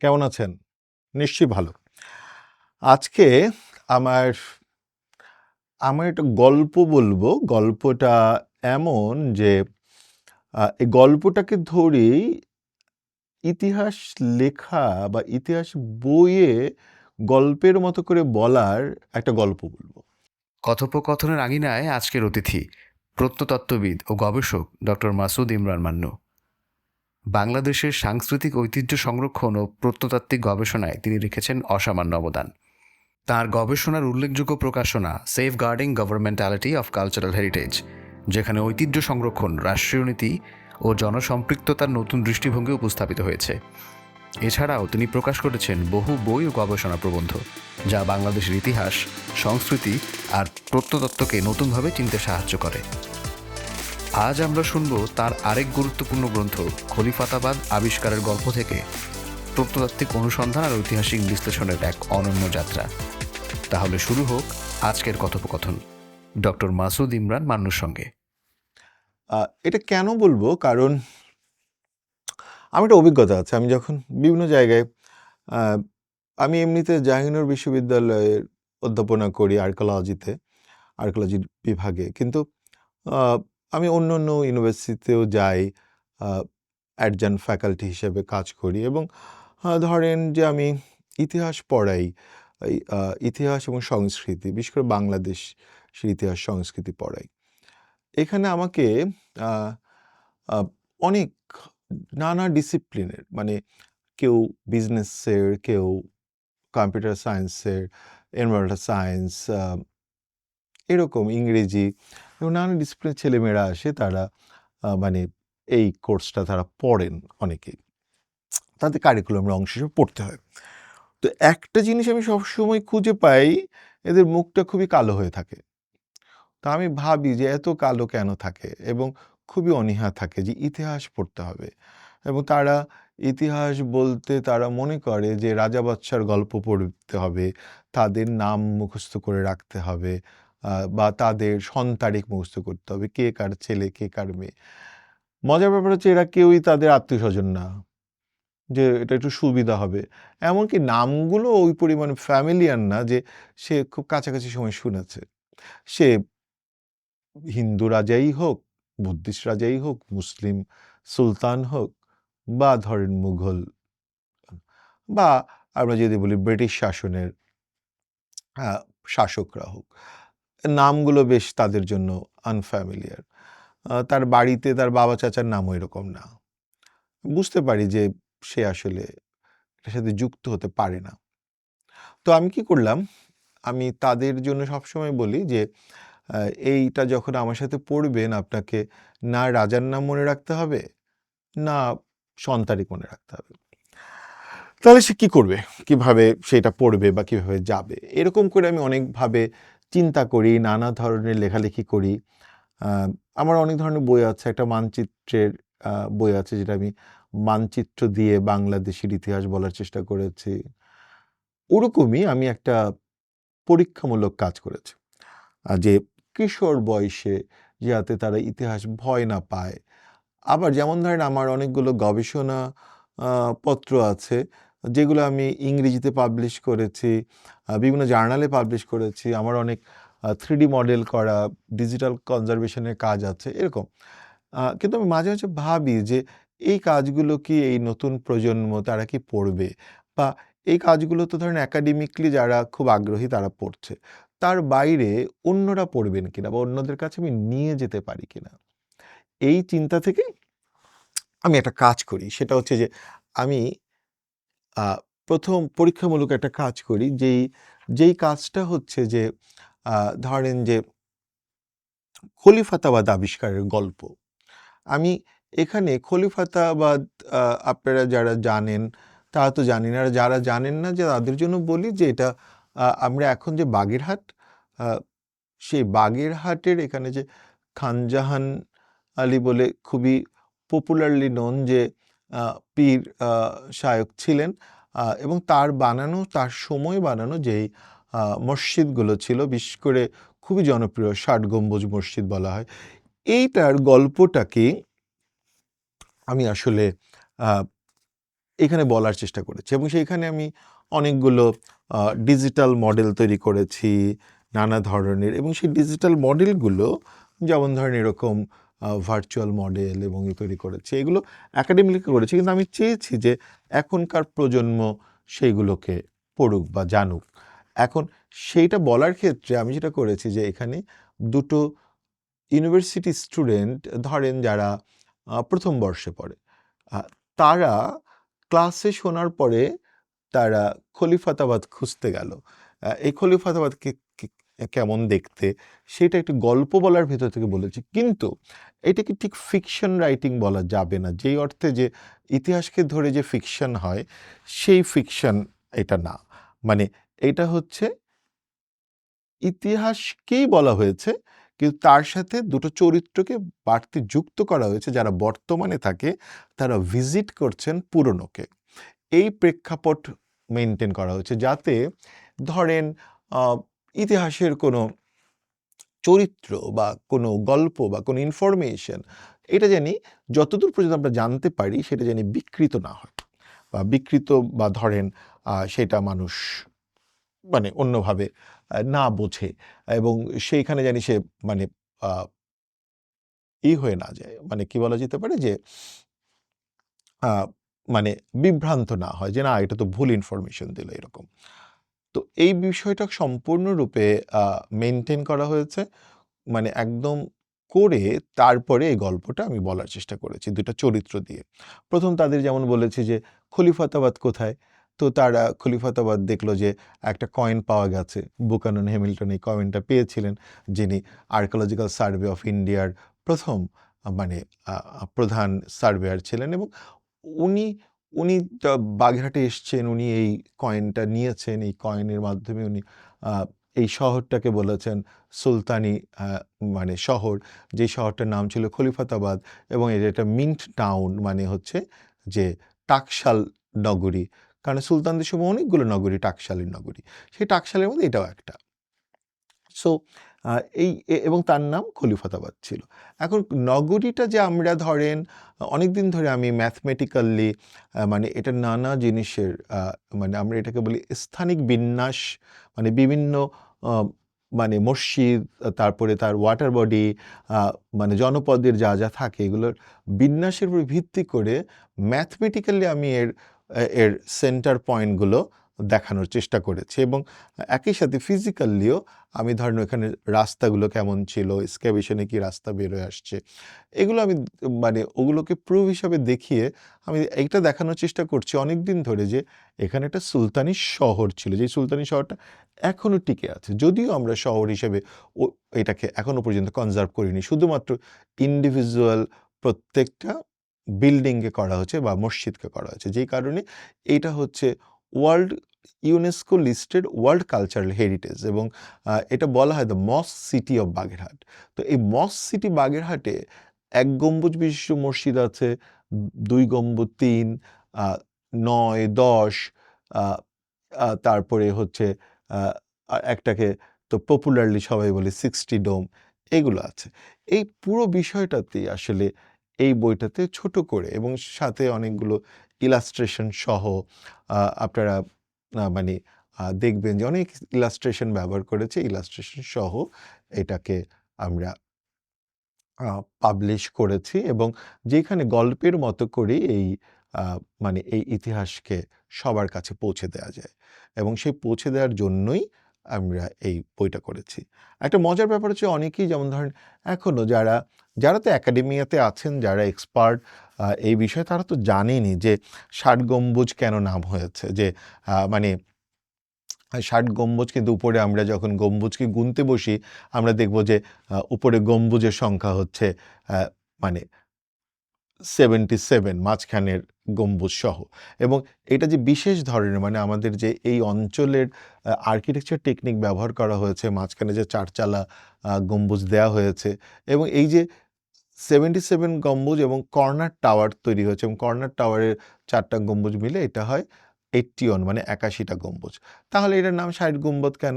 কেমন আছেন? নিশ্চয়ই ভালো। আজকে আমার আমার একটা গল্প বলব। গল্পটা এমন যে এই গল্পটাকে ধরেই ইতিহাস লেখা বা ইতিহাস বইয়ে গল্পের মতো করে বলার একটা গল্প বলব। কথোপকথনের আঙিনায় আজকের অতিথি প্রত্নতত্ত্ববিদ ও গবেষক ডক্টর মাসুদ ইমরান মান্নু। বাংলাদেশের সাংস্কৃতিক ঐতিহ্য সংরক্ষণ ও প্রত্নতাত্ত্বিক গবেষণায় তিনি রেখেছেন অসামান্য অবদান। তার গবেষণার উল্লেখযোগ্য প্রকাশনা safeguarding governmentality of cultural heritage যেখানে ঐতিহ্য সংরক্ষণ, রাষ্ট্রীয় নীতি ও জনসম্পৃক্ততার নতুন দৃষ্টিভঙ্গি উপস্থাপিত হয়েছে। এছাড়াও তিনি প্রকাশ করেছেন বহু বই ও গবেষণা প্রবন্ধ, যা বাংলাদেশের ইতিহাস, সংস্কৃতি আর প্রত্নতত্ত্বকে নতুনভাবে চিনতে সাহায্য করে। আজ আমরা শুনব তার আরেক গুরুত্বপূর্ণ গ্রন্থ, খলিফাতাবাদ আবিষ্কারের গল্প থেকে। প্রত্নতাত্ত্বিক অনুসন্ধান আর ঐতিহাসিক বিশ্লেষণের এক অনন্য যাত্রা। তাহলে শুরু হোক আজকের কথোপকথন। ডক্টর মাসুদ ইমরান মান্নুর সঙ্গে। এটা কেন বলব? কারণ আমার একটা অভিজ্ঞতা আছে। আমি যখন বিভিন্ন জায়গায় আমি এমনিতে জাহাঙ্গীরনগর বিশ্ববিদ্যালয়ের অধ্যাপনা করি আর্কোলজিতে আর্কোলজি বিভাগে। কিন্তু আমি অন্য অন্য ইউনিভার্সিটিতেও যাই অ্যাডজান ফ্যাকাল্টি হিসেবে কাজ করি এবং ধরেন যে আমি ইতিহাস পড়াই ইতিহাস এবং সংস্কৃতি, বিশেষ করে বাংলাদেশ ইতিহাস, সংস্কৃতি পড়াই। এখানে আমাকে অনেক নানা ডিসিপ্লিনের মানে কেউ বিজনেসের কেউ কম্পিউটার সায়েন্সের এনভায়রনমেন্টাল সায়েন্স এরকম ইংরেজি এবং নানা ডিসিপ্লিনের ছেলেমেয়েরা আসে, তারা মানে এই কোর্সটা তারা পড়েন অনেকেই। তাদের কারিকুলামের অংশ হিসেবে পড়তে হয়। তো একটা জিনিস আমি সবসময় খুঁজে পাই, এদের মুখটা খুবই কালো হয়ে থাকে। তা আমি ভাবি যে এত কালো কেন থাকে? এবং খুবই অনীহা থাকে যে ইতিহাস পড়তে হবে। এবং তারা ইতিহাস বলতে তারা মনে করে যে রাজা বাদশার গল্প পড়তে হবে, তাদের নাম মুখস্থ করে রাখতে হবে বা তাদের সন্তারিখ মুখস্থ করতে হবে, কে কার ছেলে, কে কার মেয়ে। মজার ব্যাপার হচ্ছে এরা কেউই তাদের আত্মীয় স্বজন না, যে এটা একটু সুবিধা হবে। এমনকি নামগুলো ওই পরিমাণ ফ্যামিলিয়ার না যে সে খুব কাছাকাছি সময় শুনেছে। সে হিন্দু রাজাই হোক, বুদ্ধিস্ট রাজাই হোক, মুসলিম সুলতান হোক বা ধরেন মুঘল, বা আমরা যদি বলি ব্রিটিশ শাসনের শাসকরা হোক নামগুলো বেশ তাদের জন্য আনফ্যামিলিয়ার তার বাড়িতে তার বাবা চাচার নামও এরকম না। বুঝতে পারি যে সে আসলে এটার সাথে যুক্ত হতে পারে না। তো আমি কি করলাম? আমি তাদের জন্য সবসময় বলি যে এইটা যখন আমার সাথে পড়বেন, আপনাকে না রাজার নাম মনে রাখতে হবে, না সন্তারিক মনে রাখতে হবে। তাহলে সে কী করবে? কীভাবে সেটা পড়বে বা কীভাবে যাবে? এরকম করে আমি অনেকভাবে চিন্তা করি, নানা ধরনের লেখালেখি করি। আমার অনেক ধরনের বই আছে। একটা মানচিত্রের বই আছে যেটা আমি মানচিত্র দিয়ে বাংলাদেশের ইতিহাস বলার চেষ্টা করেছি। ওরকমই আমি একটা পরীক্ষামূলক কাজ করেছি। যে কিশোর বয়সে যাতে তারা ইতিহাস ভয় না পায়। আবার যেমন ধরেন আমার অনেকগুলো গবেষণা পত্র আছে। যেগুলো আমি ইংরেজিতে পাবলিশ করেছি বিভিন্ন জার্নালে পাবলিশ করেছি, আমার অনেক থ্রিডি মডেল করা ডিজিটাল কনজারভেশনের কাজ আছে, এরকম। কিন্তু আমি মাঝে মাঝে ভাবি যে এই কাজগুলো কি এই নতুন প্রজন্ম তারা কি পড়বে? বা এই কাজগুলো তো ধরেন অ্যাকাডেমিকলি যারা খুব আগ্রহী তারা পড়ছে, তার বাইরে অন্যরা পড়বেন কিনা বা অন্যদের কাছে আমি নিয়ে যেতে পারি কিনা? এই চিন্তা থেকে আমি একটা কাজ করি, সেটা হচ্ছে যে আমি প্রথম পরীক্ষামূলক একটা কাজ করি, যেই যেই কাজটা হচ্ছে যে ধরেন যে, খলিফাতাবাদ আবিষ্কারের গল্প। আমি এখানে খলিফাতাবাদ আপনারা যারা জানেন, তারা তো জানেন, আর যারা জানেন না, যে তাদের জন্য বলি যে এটা আমরা এখন যে বাগেরহাট সেই বাগেরহাটের এখানে যে খানজাহান আলী বলে খুবই পপুলারলি নোন যে পীর শায়ক ছিলেন এবং তার বানানো, তার সময় বানানো যেই মসজিদগুলো ছিল, বিশেষ করে খুবই জনপ্রিয় ষাট গম্বুজ মসজিদ বলা হয়, এইটার গল্পটাকে আমি আসলে এখানে বলার চেষ্টা করেছি এবং সেইখানে আমি অনেকগুলো ডিজিটাল মডেল তৈরি করেছি, নানা ধরনের এবং সেই ডিজিটাল মডেলগুলো যেমন ধরেন এরকম ভার্চুয়াল মডেল এবং ই তৈরি করেছি। এগুলো একাডেমিকে করেছি, কিন্তু আমি চেয়েছি যে এখনকার প্রজন্ম সেইগুলোকে পড়ুক বা জানুক। এখন সেইটা বলার ক্ষেত্রে আমি যেটা করেছি যে এখানে দুটো ইউনিভার্সিটি স্টুডেন্ট ধরেন যারা প্রথম বর্ষে পড়ে তারা ক্লাসে শোনার পরে তারা খলিফাতাবাদ খুঁজতে গেল। এই খলিফাতাবাদকে কেমন দেখতে, সেটা একটু গল্প বলার ভেতর থেকে বলেছি। কিন্তু এটাকে ঠিক ফিকশন রাইটিং বলা যাবে না? যেই অর্থে যে ইতিহাসকে ধরে যে ফিকশন হয়, সেই ফিকশন এটা না। মানে এটা হচ্ছে ইতিহাসকেই বলা হয়েছে, কিন্তু তার সাথে দুটো চরিত্রকে বাড়তি যুক্ত করা হয়েছে। যারা বর্তমানে থাকে, তারা ভিজিট করছেন পুরনোকে। এই প্রেক্ষাপট মেনটেন করা হয়েছে। যাতে ধরেন ইতিহাসের কোনো চরিত্র বা কোনো গল্প বা কোনো ইনফরমেশন এটা জানি যতদূর পর্যন্ত আমরা জানতে পারি সেটা জানি বিকৃত না হয়। বা বিকৃত বা ধরেন সেটা মানুষ মানে অন্যভাবে না বোঝে এবং সেইখানে জানি সে মানে ই হয়ে না যায়। মানে কি বলা যেতে পারে যে মানে বিভ্রান্ত না হয় যে, না, এটা তো ভুল ইনফরমেশন দিল এরকম। তো এই বিষয়টা সম্পূর্ণরূপে মেনটেন করা হয়েছে। মানে একদম করে তারপরে এই গল্পটা আমি বলার চেষ্টা করেছি দুটো চরিত্র দিয়ে। প্রথম তাদের যেমন বলেছি যে, খলিফাতাবাদ কোথায়? তো তারা খলিফাতাবাদ দেখল যে, একটা কয়েন পাওয়া গেছে। বুকানন হ্যামিল্টন এই কয়েনটা পেয়েছিলেন, যিনি আর্কোলজিক্যাল সার্ভে অফ ইন্ডিয়ার প্রথম মানে প্রধান সার্ভেয়ার ছিলেন এবং উনি উনি বাগেরহাটে এসছেন, উনি এই কয়েনটা নিয়েছেন, এই কয়েনের মাধ্যমে উনি এই শহরটাকে বলেছেন সুলতানি মানে শহর। যে শহরটার নাম ছিল খলিফাতাবাদ এবং এটা একটা মিন্ট টাউন মানে হচ্ছে যে টাকশাল নগরী। কারণ সুলতানদের সময় অনেকগুলো নগরী, টাকশালের নগরী। সেই টাকশালের মধ্যে এটাও একটা। সো এই এবং তার নাম খলিফাতাবাদ ছিল। এখন নগরীটা যে আমরা ধরেন অনেক দিন ধরে আমি ম্যাথমেটিক্যালি মানে এটা নানা জিনিসের মানে আমরা এটাকে বলি স্থানিক বিন্যাস মানে বিভিন্ন মানে মসজিদ, তারপরে তার ওয়াটার বডি মানে জনপদের যা যা থাকে, এগুলোর বিন্যাসের উপর ভিত্তি করে ম্যাথমেটিক্যালি আমি এর এর সেন্টার পয়েন্টগুলো দেখানোর চেষ্টা করেছি এবং একই সাথে ফিজিক্যালিও আমি ধরেন এখানে রাস্তাগুলো কেমন ছিল স্ক্যাবিশনে কি রাস্তা বেরোয় আসছে, এগুলো আমি মানে ওগুলোকে প্রুভ হিসাবে দেখিয়ে আমি এইটা দেখানোর চেষ্টা করছি অনেক দিন ধরে যে এখানে একটা সুলতানি শহর ছিল, যে সুলতানি শহরটা এখনও টিকে আছে। যদিও আমরা শহর হিসেবে ও এটাকে এখনও পর্যন্ত কনজার্ভ করিনি, শুধুমাত্র ইন্ডিভিজুয়াল প্রত্যেকটা বিল্ডিংকে করা হয়েছে বা মসজিদকে করা হয়েছে যেই কারণে এইটা হচ্ছে world UNESCO listed world cultural heritage এবং এটা বলা হয় the mosque city of Bagerhat. তো এই মস সিটি বাগেরহাটে এক গম্বুজ বিশিষ্ট মসজিদ আছে, দুই গম্বুজ তিন নয়, দশ তারপরে হচ্ছে একটাকে তো পপুলারলি সবাই বলে সিক্সটি ডোম, এগুলো আছে। এই পুরো বিষয়টাতেই আসলে এই বইটাতে ছোট করে এবং সাথে অনেকগুলো ইলাস্ট্রেশন সহ আপনারা মানে দেখবেন যে অনেক ইলাস্ট্রেশন ব্যবহার করেছে। ইলাস্ট্রেশন সহ এটাকে আমরা পাবলিশ করেছি এবং যেখানে গল্পের মতো করে এই মানে এই ইতিহাসকে সবার কাছে পৌঁছে দেওয়া যায়। এবং সেই পৌঁছে দেওয়ার জন্যই আমরা এই বইটা করেছি। একটা মজার ব্যাপার হচ্ছে অনেকেই যেমন ধরেন এখনও যারা যারা তো একাডেমিয়াতে আছেন, যারা এক্সপার্ট এই বিষয়ে তারা তো জানেনি যে ষাট গম্বুজ কেন নাম হয়েছে? যে মানে ষাট গম্বুজ কিন্তু উপরে আমরা যখন গম্বুজকে গুনতে বসি, আমরা দেখব যে উপরে গম্বুজের সংখ্যা হচ্ছে মানে সেভেন্টি সেভেন মাঝখানের গম্বুজ সহ এবং এটা যে বিশেষ ধরনের মানে আমাদের যে এই অঞ্চলের আর্কিটেকচার টেকনিক ব্যবহার করা হয়েছে, মাঝখানে যে চারচালা গম্বুজ দেওয়া হয়েছে এবং এই যে সেভেন্টি সেভেন গম্বুজ এবং কর্নার টাওয়ার তৈরি হয়েছে এবং কর্নার টাওয়ারের চারটা গম্বুজ মিলে এটা হয় এইট্টি ওয়ান মানে একাশিটা গম্বুজ। তাহলে এটার নাম ষাট গম্বুজ কেন?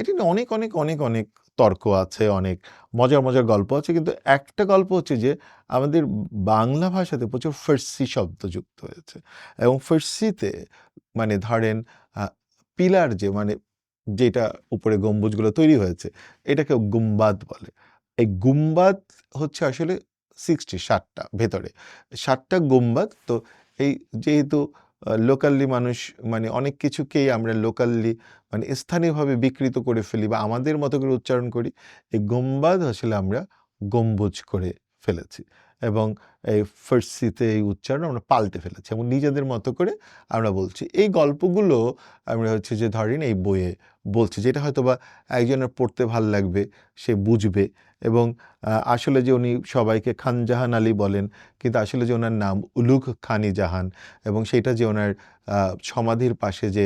এটি অনেক অনেক অনেক অনেক তর্ক আছে, অনেক মজার মজার গল্প আছে। কিন্তু একটা গল্প হচ্ছে যে, আমাদের বাংলা ভাষাতে প্রচুর ফার্সি শব্দ যুক্ত হয়েছে। এবং ফার্সিতে মানে ধরেন পিলার যে মানে যেটা উপরে গম্বুজগুলো তৈরি হয়েছে, এটাকে গুম্বাদ বলে। এই গুম্বাদ হচ্ছে আসলে সিক্সটি ষাটটা ভেতরে। ষাটটা গুম্বাদ, তো এই যেহেতু লোকালি মানুষ মানে অনেক কিছুকেই আমরা লোকালি মানে স্থানীয়ভাবে বিকৃত করে ফেলি বা আমাদের মতো করে উচ্চারণ করি, এই গম্বাদ আসলে আমরা গম্বুজ করে ফেলেছি। এবং এই ফার্সিতে এই উচ্চারণ আমরা পাল্টে ফেলেছি। এবং নিজেদের মতো করে আমরা বলছি। এই গল্পগুলো আমরা হচ্ছে যে ধরেন এই বইয়ে বলছি, যেটা হয়তো বা একজনের পড়তে ভালো লাগবে, সে বুঝবে এবং আসলে যে উনি সবাইকে খানজাহান আলী বলেন, কিন্তু আসলে যে ওনার নাম উলুক খানি জাহান এবং সেটা যে ওনার সমাধির পাশে যে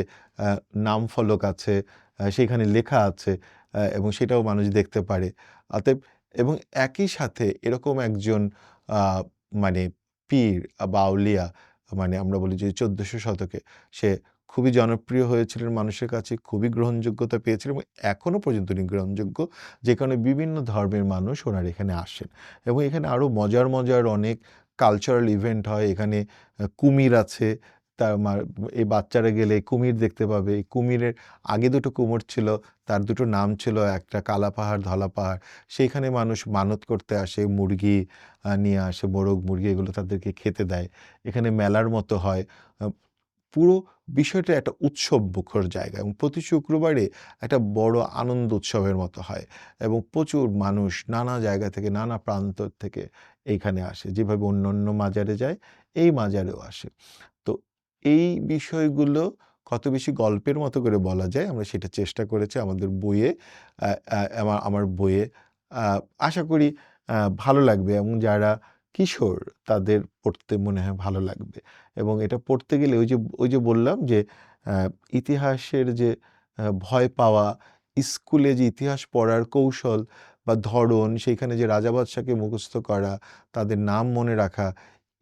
নাম ফলক আছে সেখানে লেখা আছে এবং সেটাও মানুষ দেখতে পারে। অতএব, এবং একই সাথে এরকম একজন মানে পীর বাউলিয়া মানে আমরা বলি যে চোদ্দশো শতকে, সে খুবই জনপ্রিয় হয়েছিলেন মানুষের কাছে, খুবই গ্রহণযোগ্যতা পেয়েছিলেন এবং এখনও পর্যন্ত উনি গ্রহণযোগ্য, যে কারণে বিভিন্ন ধর্মের মানুষ ওনার এখানে আসেন। এবং এখানে আরও মজার মজার অনেক কালচারাল ইভেন্ট হয়। এখানে কুমির আছে তার এই বাচ্চারা গেলে কুমির দেখতে পাবে। এই কুমিরের আগে দুটো কুমির ছিল, তার দুটো নাম ছিল, একটা কালা পাহাড়, ধলা পাহাড়। সেইখানে মানুষ মানত করতে আসে, মুরগি নিয়ে আসে, মোরগ, মুরগি এগুলো তাদেরকে খেতে দেয়। এখানে মেলার মতো হয়। পুরো বিষয়টা একটা উৎসব মুখর জায়গা এবং প্রতি শুক্রবারে একটা বড় আনন্দ উৎসবের মতো হয় এবং প্রচুর মানুষ নানা জায়গা থেকে, নানা প্রান্ত থেকে এইখানে আসে। যেভাবে অন্য অন্য মাজারে যায়, এই মাজারেও আসে। এই বিষয়গুলো কত বেশি গল্পের মতো করে বলা যায়, আমরা সেটা চেষ্টা করেছি আমাদের বইয়ে আমার বইয়ে। আশা করি ভালো লাগবে এবং যারা কিশোর তাদের পড়তে মনে হয় ভালো লাগবে। এবং এটা পড়তে গেলে ওই যে ওই যে বললাম যে ইতিহাসের যে ভয় পাওয়া, স্কুলে যে ইতিহাস পড়ার কৌশল বা ধরন, সেইখানে যে রাজা বাদশাকে মুখস্থ করা, তাদের নাম মনে রাখা,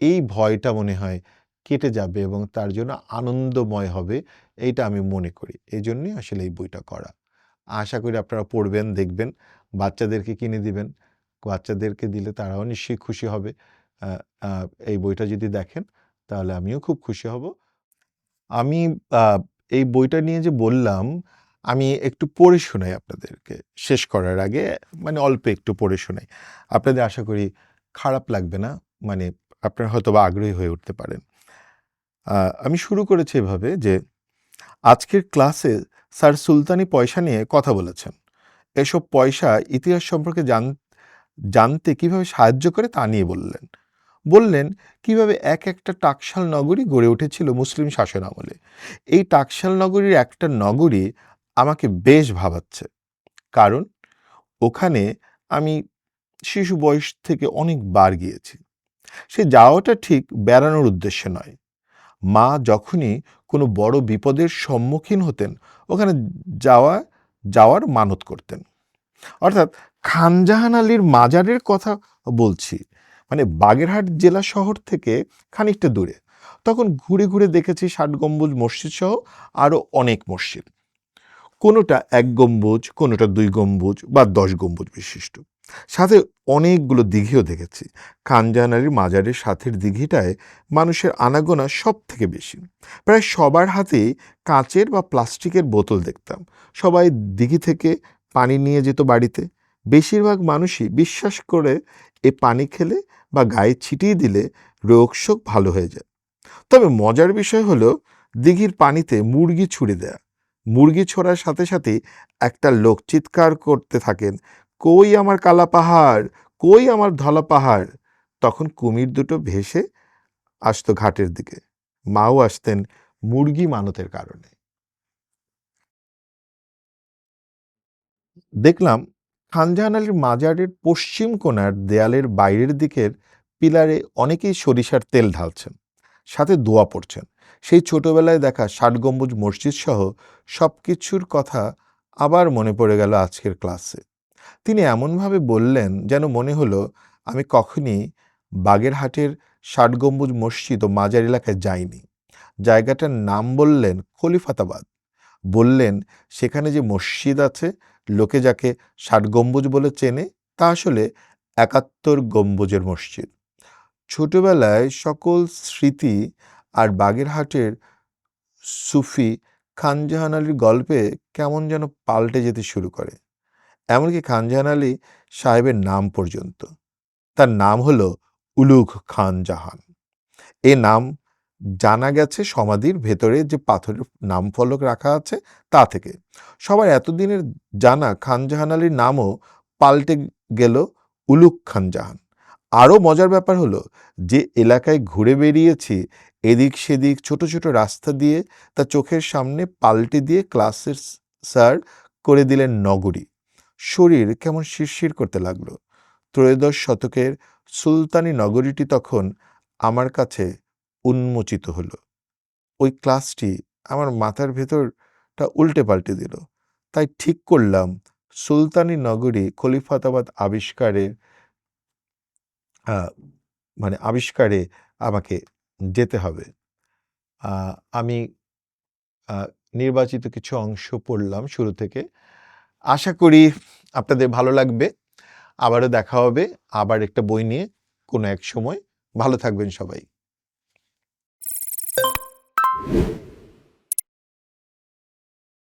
এই ভয়টা মনে হয় কেটে যাবে এবং তার জন্য আনন্দময় হবে, এইটা আমি মনে করি। এই জন্যই আসলে এই বইটা করা। আশা করি আপনারা পড়বেন, দেখবেন, বাচ্চাদেরকে কিনে দিবেন। বাচ্চাদেরকে দিলে তারাও নিশ্চয়ই খুশি হবে। এই বইটা যদি দেখেন, তাহলে আমিও খুব খুশি হব। আমি এই বইটা নিয়ে যে বললাম, আমি একটু পড়ে শোনাই আপনাদেরকে। শেষ করার আগে মানে অল্প একটু পড়ে শোনাই। আপনাদের আশা করি খারাপ লাগবে না মানে আপনারা হয়তো বা আগ্রহী হয়ে উঠতে পারেন। আমি শুরু করেছি এভাবে যে আজকের ক্লাসে স্যার সুলতানি পয়সা নিয়ে কথা বলেছেন। এসব পয়সা ইতিহাস সম্পর্কে জান, জানতে কীভাবে সাহায্য করে তা নিয়ে বললেন। বললেন, কীভাবে এক একটা টাকশাল নগরী গড়ে উঠেছিল মুসলিম শাসন আমলে। এই টাকশাল নগরীর একটা নগরী আমাকে বেশ ভাবাচ্ছে। কারণ, ওখানে আমি শিশু বয়স থেকে অনেক বার গিয়েছি। সে যাওয়াটা ঠিক বেড়ানোর উদ্দেশ্যে নয়। মা যখনই কোনো বড় বিপদের সম্মুখীন হতেন, ওখানে যাওয়া, যাওয়ার মানত করতেন। অর্থাৎ খানজাহান আলীর মাজারের কথা বলছি মানে বাগেরহাট জেলা শহর থেকে খানিকটা দূরে। তখন ঘুরে ঘুরে দেখেছি ষাট গম্বুজ মসজিদ সহ আরও অনেক মসজিদ। কোনোটা এক গম্বুজ, কোনোটা দুই গম্বুজ বা দশ গম্বুজ বিশিষ্ট। সাথে অনেকগুলো দিঘিও দেখেছি। আলীর মাজারের সাথের দিঘিটায় মানুষের আনাগোনা সব থেকে বেশি। প্রায় সবার হাতেই কাঁচের বা প্লাস্টিকের বোতল দেখতাম। সবাই দিঘি থেকে পানি নিয়ে যেত বাড়িতে। বেশিরভাগ মানুষই বিশ্বাস করে এ পানি খেলে বা গায়ে ছিটিয়ে দিলে রোগশোক ভালো হয়ে যায়। তবে মজার বিষয় হলো, দিঘির পানিতে মুরগি ছুড়ে দেয়া। মুরগি ছোড়ার সাথে সাথে একটা লোক চিৎকার করতে থাকেন কই আমার কালা পাহাড়? কই আমার ধলা পাহাড়? তখন কুমির দুটো ভেসে আসতো ঘাটের দিকে। মাও আসতেন মুরগি মানতের কারণে। দেখলাম খানজাহান আলীর মাজারের পশ্চিম কোণার দেয়ালের বাইরের দিকের পিলারে অনেকেই সরিষার তেল ঢালছেন, সাথে দোয়া পড়ছেন। সেই ছোটবেলায় দেখা ষাট গম্বুজ মসজিদ সহ সব কিছুর কথা আবার মনে পড়ে গেল আজকের ক্লাসে। তিনি এমনভাবে বললেন যেন মনে হলো, আমি কখনই বাগেরহাটের ষাট গম্বুজ মসজিদ ও মাজার এলাকায় যাইনি। জায়গাটার নাম বললেন খলিফাতাবাদ। বললেন, সেখানে যে মসজিদ আছে, লোকে যাকে ষাট গম্বুজ বলে চেনে, তা আসলে একাত্তর গম্বুজের মসজিদ। ছোটবেলায় সকল স্মৃতি আর বাগেরহাটের সুফি খানজাহান আলীর গল্পে কেমন যেন পাল্টে যেতে শুরু করে। এমনকি খানজাহান আলী সাহেবের নাম পর্যন্ত। তার নাম হলো উলুঘ খান জাহান এ নাম জানা গেছে সমাধির ভেতরে যে পাথরের নাম ফলক রাখা আছে তা থেকে। সবার এতদিনের জানা খানজাহান আলীর নামও পাল্টে গেল উলুক খান জাহান আরও মজার ব্যাপার হলো যে এলাকায় ঘুরে বেরিয়েছি, এদিক সেদিক ছোট ছোট রাস্তা দিয়ে তা চোখের সামনে পাল্টে দিয়ে ক্লাসের স্যার করে দিলেন নগরী। শরীর কেমন শিরশির করতে লাগল। ত্রয়োদশ শতকের সুলতানি নগরীটি তখন আমার কাছে উন্মোচিত হলো। ওই ক্লাসটি আমার মাথার ভেতরটা উল্টে পাল্টে দিল। তাই ঠিক করলাম সুলতানি নগরী খলিফাতাবাদ আবিষ্কারের মানে আবিষ্কারে আমাকে যেতে হবে। আমি নির্বাচিত কিছু অংশ পড়লাম শুরু থেকে। আশা করি আপনাদের ভালো লাগবে। আবারও দেখা হবে, আবার একটা বই নিয়ে কোনো এক সময়। ভালো থাকবেন সবাই।